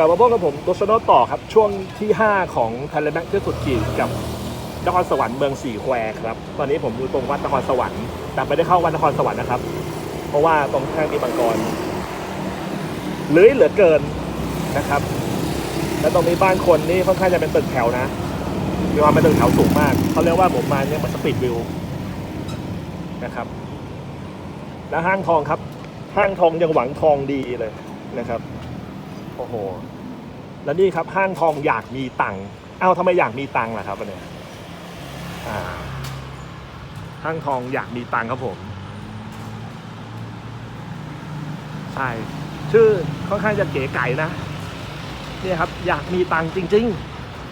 กลับมาพบกับผมโดชโนต่อครับ ช่วงที่ 5 ของทยแลนด์แบงค์ที่สุดขีดกับนครสวรรค์เมืองสี่แควครับ ตอนนี้ผมอยู่ตรงวัดนครสวรรค์แต่ไม่ได้เข้าวัดนครสวรรค์นะครับ เพราะว่าตรงข้างมีบังกรเลื้อยเหลือเกินนะครับ และตรงนี้บ้านคนนี่ค่อนข้างจะเป็นตึกแถวนะมีความเป็นตึกแถวสูงมากเขาเรียกว่าผมมาเนี่ยมันสปีดวิวนะครับ และห้างทองครับ ห้างทองยังหวังทองดีเลยนะครับ โอ้โห แล้วนี่ครับห้างทองอยากมีตังค์เอ้าทำไมอยากมีตังค์ล่ะครับอันเนี่ยห้างทองอยากมีตังค์ครับผม ใช่ ชื่อค่อนข้างจะเก๋ไก่นะเนี่ยครับ อยากมีตังค์จริง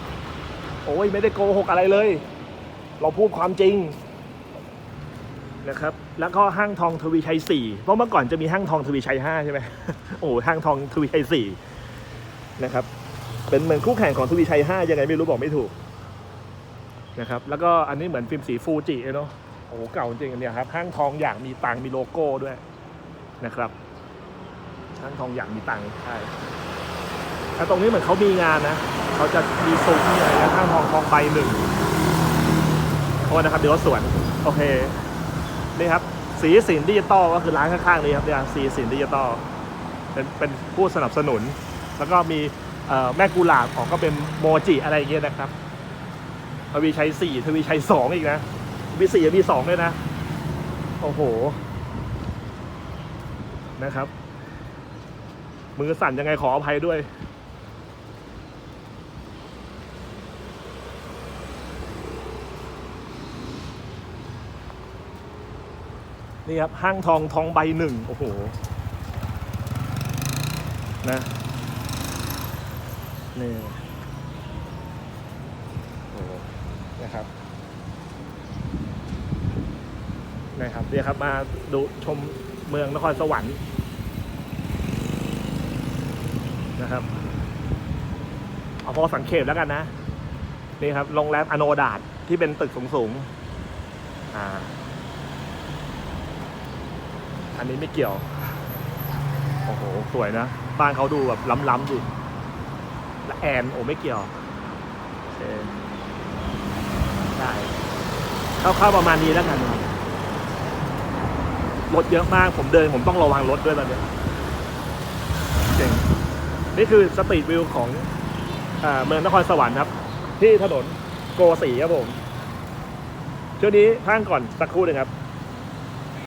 ๆ โอ้ยไม่ได้โกหกอะไรเลย เราพูดความจริงนะครับแล้วก็ห้างทองทวีชัยสี่เพราะเมื่อก่อนจะมีห้างทองทวีชัยห้าใช่ไหมโอ้ห้างทองทวีชัยสี่ นะครับ เป็นเหมือนคู่แข่งของทวีชัยห้ายังไงไม่รู้บอกไม่ถูกนะครับ แล้วก็อันนี้เหมือนฟิล์มสีฟูจิเนาะโอ้โหเก่าจริงเนี่ยครับห้างทองอยากมีตังมีโลโก้ด้วยนะครับห้างทองอยากมีตังใช่แล้วตรงนี้เหมือนเขามีงานนะเขาจะมีซุ้มมีอะไรนะห้างทองทองใบหนึ่งโอ้นะครับเดี๋ยวสวนโอเคนี่ครับสีสินดิจิตอลก็คือร้านข้างๆนี้ครับเนี่ยสีสินดิจิตอลเป็นเป็นผู้สนับสนุน แล้วก็มีแม่กุหลาบของก็เป็นโมจิอะไรอย่างเงี้ยนะครับทวีชัยสี่ทวีชัยสองอีกนะมีสี่มีสองด้วยนะ โอ้โห นะครับ มือสั่นยังไงขออภัยด้วย นี่ครับ ห้างทองทองใบหนึ่ง โอ้โห นะ นี่โอ้โหนะครับนะครับเดี๋ยวครับมาดูชมเมืองนครสวรรค์นะครับเอาพอสังเกตแล้วกันนะนี่ครับโรงแรมอโนดาตที่เป็นตึกสูงๆอ่า อันนี้ไม่เกี่ยว โอ้โห สวยนะ บ้านเขาดูแบบล้ำๆดิ แอนโอไม่เกี่ยวโอเคได้เข้าๆประมาณนี้แล้วกันรถเยอะมากผมเดินผมต้องระวังรถด้วยตอนนี้เจ๋งนี่คือสตรีทวิวของเมืองนครสวรรค์ครับ ที่ถนนโกสีครับผมช่วงนี้พักก่อนสักครู่หนึ่งครับ